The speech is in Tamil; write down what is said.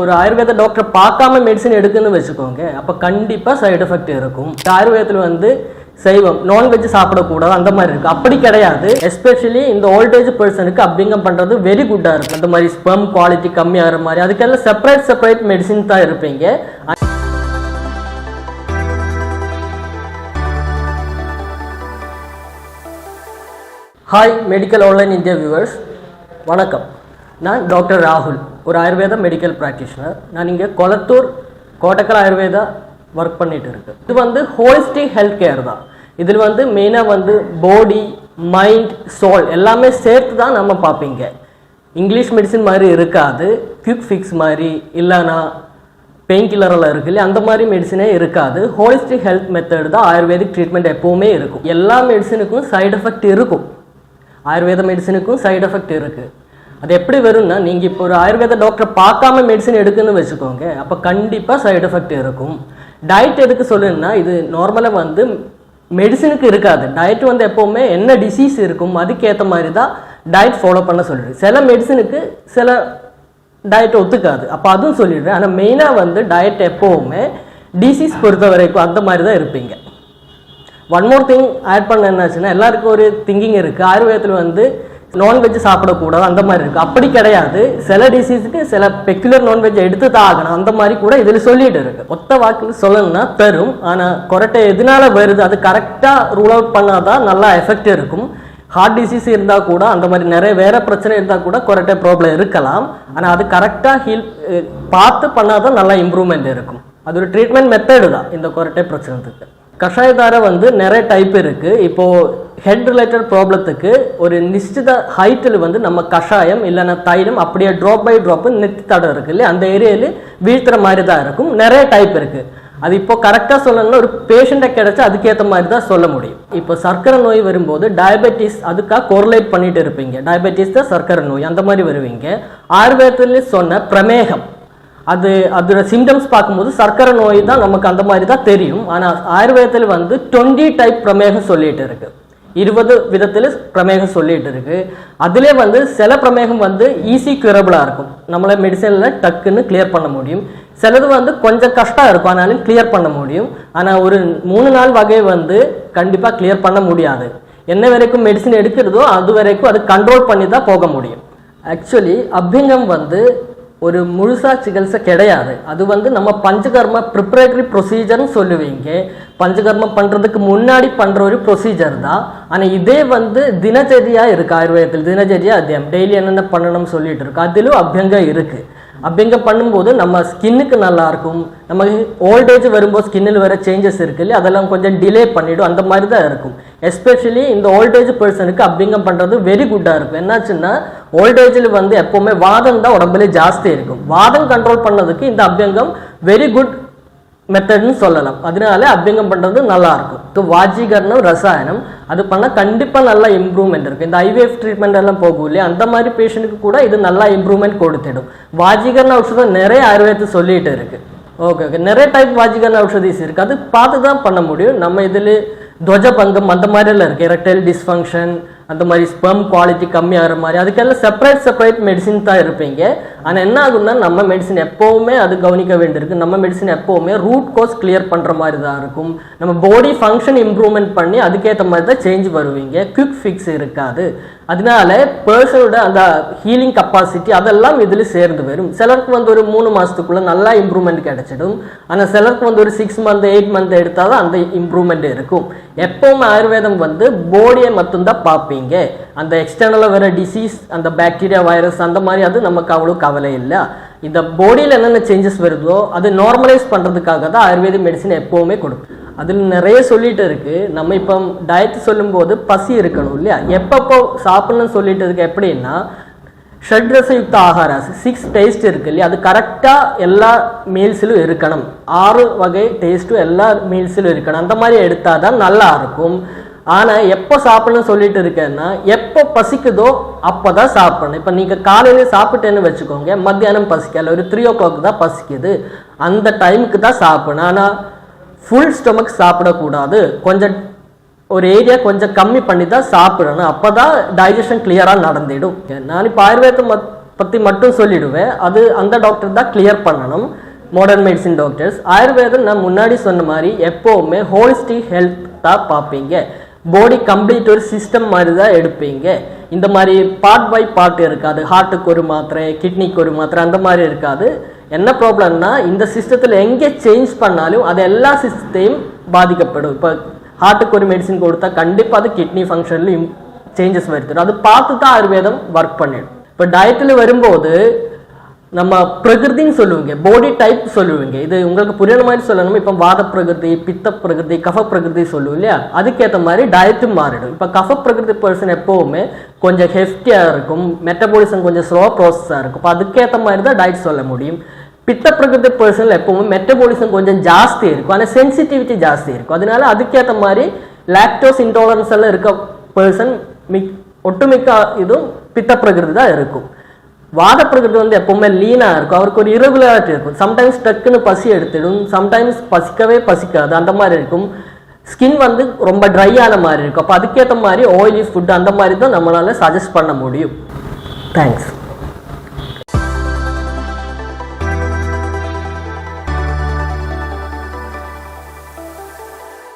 ஒரு ஆயுர்வேத டாக்டர் பார்க்காம மெடிசன் எடுக்குன்னு வச்சுக்கோங்க அப்போ கண்டிப்பாக சைடு எஃபெக்ட் இருக்கும். ஆயுர்வேதத்தில் வந்து சைவம் நான்வெஜ் சாப்பிடக்கூடாது அந்த மாதிரி இருக்குது அப்படி கிடையாது. எஸ்பெஷலி இந்த ஓல்டேஜ் பர்சனுக்கு அப்படிங்கம் பண்ணுறது வெரி குட்டாக இருக்கும். அந்த மாதிரி ஸ்பெம் குவாலிட்டி கம்மியாகிற மாதிரி. அதுக்கெல்லாம் செப்பரேட் செப்பரேட் மெடிசின் தான் இருப்பீங்க hi medical online India viewers வணக்கம். நான் டாக்டர் ராகுல். ஒரு ஆயுர்வேத மெடிக்கல் ப்ராக்டிஷனர் நான் இங்கே கொளத்தூர் கோட்டக்கல் ஆயுர்வேதா ஒர்க் பண்ணிட்டு இருக்கு. இது வந்து ஹோலிஸ்டிக் ஹெல்த் கேர் தான். இதில் வந்து மெயினாக வந்து பாடி மைண்ட் சோல் எல்லாமே சேர்த்து தான் நம்ம பார்ப்பீங்க. இங்கிலீஷ் மெடிசின் மாதிரி இருக்காது. குயிக் ஃபிக்ஸ் மாதிரி இல்லைனா பெயின் கில்லரெல்லாம் இருக்கு இல்லையா? அந்த மாதிரி மெடிசனே இருக்காது. ஹோலிஸ்டிக் ஹெல்த் மெத்தட் தான் ஆயுர்வேதிக் ட்ரீட்மெண்ட் எப்போவுமே இருக்கும். எல்லா மெடிசனுக்கும் சைடு எஃபெக்ட் இருக்கும். ஆயுர்வேத மெடிசனுக்கும் சைடு எஃபெக்ட் இருக்குது அது எப்படி வரும்னா நீங்கள் இப்போ ஒரு ஆயுர்வேத டாக்டரை பார்க்காம மெடிசன் எடுக்குன்னு வச்சுக்கோங்க அப்போ கண்டிப்பாக சைடு எஃபெக்ட் இருக்கும். டயட் எதுக்கு சொல்லுன்னா இது நார்மலாக வந்து மெடிசனுக்கு இருக்காது. டயட் வந்து எப்போவுமே என்ன டிசீஸ் இருக்கும் அதுக்கேற்ற மாதிரி தான் டயட் ஃபாலோ பண்ண சொல்லிடு சில மெடிசனுக்கு சில டயட் ஒத்துக்காது. அப்போ அதுவும் சொல்லிடுறேன். ஆனால் மெயினாக வந்து டயட் எப்போவுமே டிசீஸ் பொறுத்த வரைக்கும் அந்த மாதிரி தான் இருப்பீங்க. ஒன் மோர் திங் ஆட் பண்ண என்னாச்சுன்னா எல்லாருக்கும் ஒரு திங்கிங் இருக்குது ஆயுர்வேதத்தில் வந்து நான்வெஜ் சாப்பிடக்கூடாது அந்த மாதிரி இருக்குது அப்படி கிடையாது. சில டிசீஸுக்கு சில பெக்குலர் நான்வெஜ் எடுத்து தான் ஆகணும். அந்த மாதிரி கூட இதில் சொல்லிட்டு இருக்கு. ஒத்த வாக்கில் சொல்லணும்னா தரும் ஆனால் கொரட்டை எதனால வருது? அது கரெக்டாக ரூல் அவுட் பண்ணாதான் நல்லா எஃபெக்ட் இருக்கும். ஹார்ட் டிசீஸ் இருந்தால் கூட அந்த மாதிரி நிறைய வேற பிரச்சனை இருந்தால் கூட கொரட்டை ப்ராப்ளம் இருக்கலாம். ஆனால் அது கரெக்டாக ஹீல் பார்த்து பண்ணாதான் நல்லா இம்ப்ரூவ்மெண்ட் இருக்கும். அது ஒரு ட்ரீட்மெண்ட் மெத்தடு தான் இந்த கொரட்டை பிரச்சனைக்கு கஷாயத்தார வந்து நிறைய டைப் இருக்குது இப்போது ஹெட் ரிலேட்டட் ப்ராப்ளத்துக்கு ஒரு நிச்சித ஹைட்டில் வந்து நம்ம கஷாயம் இல்லைன்னா தைலம் அப்படியே ட்ராப் பை ட்ராப்பு நெத்தி தடம் இருக்குது இல்லையா? அந்த ஏரியாவில் வீழ்த்துற மாதிரி தான் இருக்கும். நிறைய டைப் இருக்குது அது இப்போ கரெக்டாக சொல்லணும்னா ஒரு பேஷண்ட்டை கிடைச்சா அதுக்கேற்ற மாதிரி தான் சொல்ல முடியும். இப்போ சர்க்கரை நோய் வரும்போது டயபெட்டிஸ் அதுக்காக கோரலேட் பண்ணிட்டு இருப்பீங்க. டயபெட்டிஸ் தான் சர்க்கரை நோய். அந்த மாதிரி வருவீங்க. ஆயுர்வேதத்துலேயும் சொன்ன பிரமேகம். அது அதோட சிம்டம்ஸ் பார்க்கும்போது சர்க்கரை நோய் தான் நமக்கு அந்த மாதிரி தான் தெரியும். ஆனால் ஆயுர்வேதத்தில் வந்து டுவெண்ட்டி டைப் பிரமேகம் சொல்லிட்டு இருக்கு. இருபது விதத்தில் பிரமேகம் சொல்லிட்டு இருக்கு. அதிலே வந்து சில பிரமேகம் வந்து ஈஸி கியூரபிளாக இருக்கும். நம்மளை மெடிசனில் டக்குன்னு கிளியர் பண்ண முடியும். சிலது வந்து கொஞ்சம் கஷ்டம் இருக்கும். ஆனாலும் கிளியர் பண்ண முடியும். ஆனால் ஒரு மூணு நாள் வகை வந்து கண்டிப்பாக கிளியர் பண்ண முடியாது. என்ன வரைக்கும் மெடிசன் எடுக்கிறதோ அது வரைக்கும் அது கண்ட்ரோல் பண்ணி தான் போக முடியும். ஆக்சுவலி அபிங்கம் வந்து ஒரு முழுசா சிகிச்சை கிடையாது. அது வந்து நம்ம பஞ்சகர்ம ப்ரிப்பரேட்டரி ப்ரொசீஜர்னு சொல்லுவீங்க. பஞ்சகர்மம் பண்றதுக்கு முன்னாடி பண்ற ஒரு ப்ரொசீஜர் தான். ஆனா இதே வந்து தினச்சரியா இருக்கு ஆயுர்வேதத்தில் தினச்சரியா அத்தியம் டெய்லி என்னென்ன பண்ணணும்னு சொல்லிட்டு இருக்கு. அதிலும் அபியங்கம் இருக்கு. அபியங்கம் பண்ணும்போது நம்ம ஸ்கின்னுக்கு நல்லா இருக்கும். நம்ம ஓல்டேஜ் வரும்போது ஸ்கின்னில் வர சேஞ்சஸ் இருக்கு இல்லையா? அதெல்லாம் கொஞ்சம் டிலே பண்ணிடும். அந்த மாதிரி தான் இருக்கும். எஸ்பெஷலி இந்த ஓல்டேஜ் பர்சனுக்கு அபியங்கம் பண்ணுறது வெரி குட்டாக இருக்கும். என்னாச்சுன்னா ஓல்டேஜில் வந்து எப்போவுமே வாதம் தான் உடம்புல ஜாஸ்தி இருக்கும். வாதம் கண்ட்ரோல் பண்ணதுக்கு இந்த அபியங்கம் வெரி குட் மெத்தட்னு சொல்லலாம். அதனால அபியங்கம் பண்ணுறது நல்லாயிருக்கும் ஸோ இப்போ வாஜீகரணம் ரசாயனம். அது பண்ணால் கண்டிப்பாக நல்லா இம்ப்ரூவ்மெண்ட் இருக்கும். இந்த ஐவிஎஃப் ட்ரீட்மெண்ட் எல்லாம் போகும் இல்லையா? அந்த மாதிரி பேஷண்ட்டுக்கு கூட இது நல்லா இம்ப்ரூவ்மெண்ட் கொடுத்துடும். வாஜிகரண ஔஷதம் நிறைய ஆயுர்வேதத்தை சொல்லிட்டு இருக்கு. ஓகே ஓகே நிறைய டைப் வாஜிகரண ஔஷதிஸ் இருக்குது அது பார்த்து தான் பண்ண முடியும். நம்ம இதில் துவஜ பங்கம் அந்த மாதிரிலாம் இருக்கு. எரக்டைல் டிஸ்ஃபங்க்ஷன் அந்த மாதிரி ஸ்பெம் குவாலிட்டி கம்மியாகிற மாதிரி. அதுக்கெல்லாம் செப்பரேட் செப்பரேட் மெடிசின் தான் இருப்பீங்க. ஆனால் என்ன ஆகும்னா நம்ம மெடிசின் எப்போவுமே அது கவனிக்க வேண்டியிருக்கு. நம்ம மெடிசின் எப்போவுமே ரூட் கோஸ் கிளியர் பண்ணுற மாதிரி தான் இருக்கும். நம்ம பாடி ஃபங்க்ஷன் இம்ப்ரூவ்மெண்ட் பண்ணி அதுக்கேற்ற மாதிரி தான் சேஞ்ச் வருவீங்க. குவிக் ஃபிக்ஸ் இருக்காது. அதனால பர்சனோட அந்த ஹீலிங் கப்பாசிட்டி அதெல்லாம் இதில் சேர்ந்து வரும். சிலருக்கு வந்து ஒரு மூணு மாதத்துக்குள்ளே நல்லா இம்ப்ரூவ்மெண்ட் கிடைச்சிடும். ஆனால் சிலருக்கு வந்து ஒரு சிக்ஸ் மந்த் எயிட் மந்த் எடுத்தால் தான் அந்த இம்ப்ரூவ்மெண்ட் இருக்கும். எப்பவுமே ஆயுர்வேதம் வந்து போடியை மட்டும்தான் பார்ப்பீங்க. அந்த எக்ஸ்டர்னலாக வர டிசீஸ் அந்த பாக்டீரியா வைரஸ் அந்த மாதிரி அது நமக்கு அவ்வளோ கவலை இல்லை. இந்த பாடியில் என்னென்ன சேஞ்சஸ் வருதோ அதை நார்மலைஸ் பண்ணுறதுக்காக தான் ஆயுர்வேத மெடிசன் எப்போவுமே கொடுக்கும். அதில் நிறைய சொல்லிட்டு இருக்கு. நம்ம இப்போ டயட் சொல்லும்போது பசி இருக்கணும் இல்லையா? எப்பப்போ சாப்பிடணும்னு சொல்லிட்டு இருக்கு எப்படின்னா ஷட்ரசயுக்த ஆகாராஸ் சிக்ஸ் டேஸ்ட் இருக்கு இல்லையா? அது கரெக்டாக எல்லா மீல்ஸிலும் இருக்கணும். ஆறு வகை டேஸ்ட்டும் எல்லா மீல்ஸிலும் இருக்கணும். அந்த மாதிரி எடுத்தால் தான் நல்லா இருக்கும். ஆனால் எப்போ சாப்பிடணும்னு சொல்லிட்டு இருக்கேன்னா எப்போ பசிக்குதோ அப்போ தான் சாப்பிடணும். இப்போ நீங்கள் காலையில் சாப்பிட்டேன்னு வச்சுக்கோங்க மத்தியானம் பசிக்கல ஒரு த்ரீ ஓ கிளாக் தான் பசிக்குது. அந்த டைமுக்கு தான் சாப்பிடணும். ஆனால் ஃபுல் ஸ்டொமக் சாப்பிடக்கூடாது. கொஞ்சம் ஒரு ஏரியா கொஞ்சம் கம்மி பண்ணி தான் சாப்பிடணும். அப்போ தான் டைஜஷன் கிளியராக நடந்துடும். நான் இப்போ ஆயுர்வேதம் பற்றி மட்டும் சொல்லிடுவேன். அது அந்த டாக்டர் தான் கிளியர் பண்ணணும். மாடர்ன் மெடிசின் டாக்டர்ஸ் ஆயுர்வேதம் நான் முன்னாடி சொன்ன மாதிரி எப்போவுமே ஹோலிஸ்டிக் ஹெல்த் தான் பார்ப்பீங்க. பாடி கம்ப்ளீட் ஒரு சிஸ்டம் மாதிரி தான் எடுப்பீங்க. இந்த மாதிரி பார்ட் பை பார்ட் இருக்காது. ஹார்ட்டுக்கு ஒரு மாத்திரை கிட்னிக்கு ஒரு மாத்திரை அந்த மாதிரி இருக்காது. என்ன ப்ராப்ளம்னா இந்த சிஸ்டத்தில் எங்கே சேஞ்ச் பண்ணாலும் அது எல்லா சிஸ்டத்தையும் பாதிக்கப்படும். இப்போ ஹார்ட்டுக்கு ஒரு மெடிசின் கொடுத்தா கண்டிப்பாக அது கிட்னி ஃபங்க்ஷன்லையும் சேஞ்சஸ் வருத்திடும் அது பார்த்து தான் ஆயுர்வேதம் ஒர்க் பண்ணிடும். இப்போ டயட்டில் வரும்போது நம்ம பிரகிருதின்னு சொல்லுவீங்க பாடி டைப் சொல்லுவீங்க. இது உங்களுக்கு புரியுற மாதிரி சொல்லணும் இப்போ வாத பிரகிருதி பித்த பிரகிருதி கஃப பிரகிருதி சொல்லுவோம் இல்லையா? அதுக்கேற்ற மாதிரி டயட்டும் மாறிடும். இப்போ கஃப பிரகிருதி பர்சன் எப்போவுமே கொஞ்சம் ஹெஃப்டியாக இருக்கும் மெட்டபாலிசம் கொஞ்சம் ஸ்லோ ப்ராசஸாக இருக்கும். இப்போ அதுக்கேற்ற மாதிரி தான் டயட் சொல்ல முடியும். பித்த பிரகிருதி பர்சனில் எப்பவுமே மெட்டபாலிசம் கொஞ்சம் ஜாஸ்தி இருக்கும். ஆனால் சென்சிட்டிவிட்டி ஜாஸ்தி இருக்கும். அதனால அதுக்கேற்ற மாதிரி லாக்டோஸ் இன்டாலரன்ஸ் எல்லாம் இருக்க பர்சன் மிக் ஒட்டுமிக்க இதுவும் பித்த பிரகிருதி தான் இருக்கும். வாத பிரகிருதி வந்து எப்பவுமே லீனாக இருக்கும். அவருக்கு ஒரு irregularity இருக்கும். சம்டைம்ஸ் டக்குன்னு பசி எடுத்துடும். சம்டைம்ஸ் பசிக்கவே பசிக்காது. அந்த மாதிரி இருக்கும். ஸ்கின் வந்து ரொம்ப ட்ரை ஆன மாதிரி இருக்கும். அப்போ அதுக்கேற்ற மாதிரி ஆயிலி ஃபுட் அந்த மாதிரி தான் நம்மளால சஜஸ்ட் பண்ண முடியும். தேங்க்ஸ்